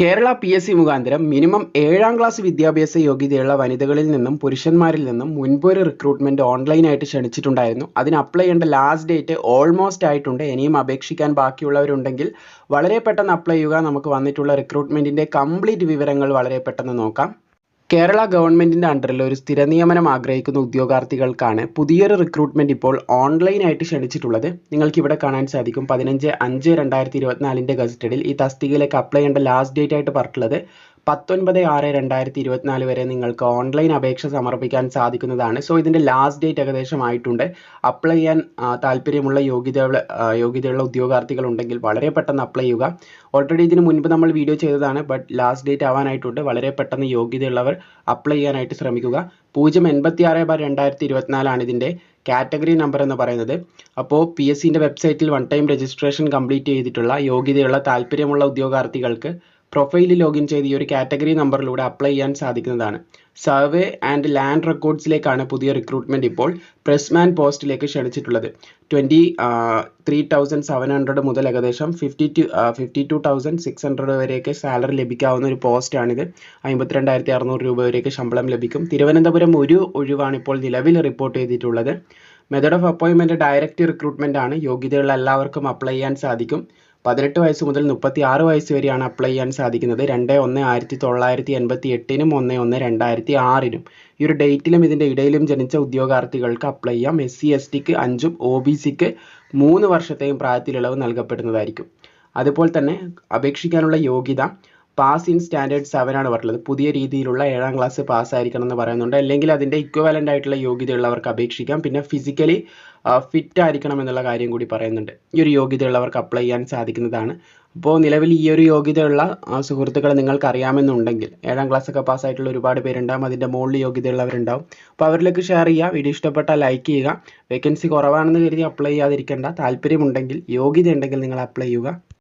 Kerala P S C മുഖാന്തരം minimum ഏഴാം class വിദ്യാഭ്യാസ യോഗ്യതയുള്ള വനിതകളിൽ നിന്നും പുരുഷന്മാരിൽ നിന്നും മുൻപൊരു റിക്രൂട്ട്മെന്റ് ഓൺലൈനായിട്ട് ക്ഷണിച്ചിട്ടുണ്ടായിരുന്നു. അതിന് അപ്ലൈ ചെയ്യേണ്ട ലാസ്റ്റ് ഡേറ്റ് ഓൾമോസ്റ്റ് ആയിട്ടുണ്ട്. ഇനിയും അപേക്ഷിക്കാൻ ബാക്കിയുള്ളവരുണ്ടെങ്കിൽ വളരെ പെട്ടെന്ന് അപ്ലൈ ചെയ്യുക. നമുക്ക് വന്നിട്ടുള്ള റിക്രൂട്ട്മെന്റിന്റെ കംപ്ലീറ്റ് വിവരങ്ങൾ വളരെ പെട്ടെന്ന് നോക്കാം. കേരള ഗവൺമെന്റിന്റെ അണ്ടറിൽ ഒരു സ്ഥിര നിയമനം ആഗ്രഹിക്കുന്ന ഉദ്യോഗാർത്ഥികൾക്കാണ് പുതിയൊരു റിക്രൂട്ട്മെന്റ് ഇപ്പോൾ ഓൺലൈനായിട്ട് ക്ഷണിച്ചിട്ടുള്ളത്. നിങ്ങൾക്ക് ഇവിടെ കാണാൻ സാധിക്കും. പതിനഞ്ച് അഞ്ച് രണ്ടായിരത്തി ഇരുപത്തിനാലിന്റെ ഗസറ്റഡിൽ ഈ തസ്തികയിലേക്ക് അപ്ലൈ ചെയ്യേണ്ട ലാസ്റ്റ് ഡേറ്റ് ആയിട്ട് പറഞ്ഞിട്ടുള്ളത് പത്തൊൻപത് ആറ് രണ്ടായിരത്തി ഇരുപത്തിനാല് വരെ നിങ്ങൾക്ക് ഓൺലൈൻ അപേക്ഷ സമർപ്പിക്കാൻ സാധിക്കുന്നതാണ്. സോ ഇതിന്റെ ലാസ്റ്റ് ഡേറ്റ് ഏകദേശം ആയിട്ടുണ്ട് അപ്ലൈ ചെയ്യാൻ താല്പര്യമുള്ള യോഗ്യതയുള്ള ആ, യോഗ്യതയുള്ള ഉദ്യോഗാർത്ഥികൾ ഉണ്ടെങ്കിൽ വളരെ പെട്ടെന്ന് അപ്ലൈ ചെയ്യുക. ഓൾറെഡി ഇതിന് മുൻപ് നമ്മൾ വീഡിയോ ചെയ്തതാണ് ബട്ട് ലാസ്റ്റ് ഡേറ്റ് ആവാനായിട്ടുണ്ട്. വളരെ പെട്ടെന്ന് യോഗ്യതയുള്ളവർ അപ്ലൈ ചെയ്യാനായിട്ട് ശ്രമിക്കുക. പൂജ്യം എൺപത്തി ആറ് ബാർ രണ്ടായിരത്തി ഇരുപത്തിനാലാണ് ഇതിന്റെ കാറ്റഗറി നമ്പർ എന്ന് പറയുന്നത്. അപ്പോൾ പി എസ് സിന്റെ വെബ്സൈറ്റിൽ വൺ ടൈം രജിസ്ട്രേഷൻ കംപ്ലീറ്റ് ചെയ്തിട്ടുള്ള യോഗ്യതയുള്ള താല്പര്യമുള്ള ഉദ്യോഗാർത്ഥികൾക്ക് പ്രൊഫൈലിൽ ലോഗിൻ ചെയ്ത് ഈ ഒരു കാറ്റഗറി നമ്പറിലൂടെ അപ്ലൈ ചെയ്യാൻ സാധിക്കുന്നതാണ്. സർവേ ആൻഡ് ലാൻഡ് റെക്കോർഡ്സിലേക്കാണ് പുതിയ റിക്രൂട്ട്മെന്റ് ഇപ്പോൾ പ്രസ്മാൻ പോസ്റ്റിലേക്ക് ക്ഷണിച്ചിട്ടുള്ളത്. Twenty three thousand seven hundred മുതൽ ഏകദേശം fifty two fifty two thousand six hundred വരെയൊക്കെ സാലറി ലഭിക്കാവുന്ന ഒരു പോസ്റ്റാണിത്. അമ്പത്തിരണ്ടായിരത്തി അറുന്നൂറ് രൂപ വരെയൊക്കെ ശമ്പളം ലഭിക്കും. തിരുവനന്തപുരം ഒരു ഒഴിവാണ് ഇപ്പോൾ നിലവിൽ റിപ്പോർട്ട് ചെയ്തിട്ടുള്ളത്. മെത്തേഡ് ഓഫ് അപ്പോയിൻമെന്റ് ഡയറക്റ്റ് റിക്രൂട്ട്മെന്റ് ആണ്. യോഗ്യതയുള്ള എല്ലാവർക്കും അപ്ലൈ ചെയ്യാൻ സാധിക്കും. പതിനെട്ട് വയസ്സ് മുതൽ മുപ്പത്തി ആറ് വയസ്സ് വരെയാണ് അപ്ലൈ ചെയ്യാൻ സാധിക്കുന്നത്. രണ്ട് ഒന്ന് ആയിരത്തി തൊള്ളായിരത്തി എൺപത്തി എട്ടിനും ഒന്ന് ഒന്ന് രണ്ടായിരത്തി ആറിനും. ഈ ഒരു ഡേറ്റിലും ഇതിന്റെ ഇടയിലും ജനിച്ച ഉദ്യോഗാർത്ഥികൾക്ക് അപ്ലൈ ചെയ്യാം. എസ് സി എസ് ടിക്ക് അഞ്ചും ഒ ബി സിക്ക് മൂന്ന് വർഷത്തെയും പ്രായത്തിലിളവ് നൽകപ്പെടുന്നതായിരിക്കും. അതുപോലെ തന്നെ അപേക്ഷിക്കാനുള്ള യോഗ്യത പാസ് ഇൻ സ്റ്റാൻഡേർഡ് സെവൻ ആണ് പറഞ്ഞത് പുതിയ രീതിയിലുള്ള ഏഴാം ക്ലാസ് പാസ് ആയിരിക്കണം എന്ന് പറയുന്നുണ്ട്. അല്ലെങ്കിൽ അതിന്റെ ഇക്വലന്റ് ആയിട്ടുള്ള യോഗ്യതയുള്ളവർക്ക് അപേക്ഷിക്കാം. പിന്നെ ഫിസിക്കലി ഫിറ്റ് ആയിരിക്കണം എന്നുള്ള കാര്യം കൂടി പറയുന്നുണ്ട്. ഈ ഒരു യോഗ്യതയുള്ളവർക്ക് അപ്ലൈ ചെയ്യാൻ സാധിക്കുന്നതാണ്. അപ്പോൾ നിലവിൽ ഈ ഒരു യോഗ്യതയുള്ള സുഹൃത്തുക്കൾ നിങ്ങൾക്ക് അറിയാമെന്നുണ്ടെങ്കിൽ ഏഴാം ക്ലാസ് ഒക്കെ പാസ്സായിട്ടുള്ള ഒരുപാട് പേരുണ്ടാവും. അതിന്റെ മുകളിൽ യോഗ്യതയുള്ളവരുണ്ടാവും. അപ്പോൾ അവരിലേക്ക് ഷെയർ ചെയ്യുക. വീഡിയോ ഇഷ്ടപ്പെട്ടാൽ ലൈക്ക് ചെയ്യുക. വേക്കൻസി കുറവാണെന്ന് കരുതി അപ്ലൈ ചെയ്യാതിരിക്കേണ്ട. താല്പര്യമുണ്ടെങ്കിൽ യോഗ്യത ഉണ്ടെങ്കിൽ നിങ്ങൾ അപ്ലൈ ചെയ്യുക.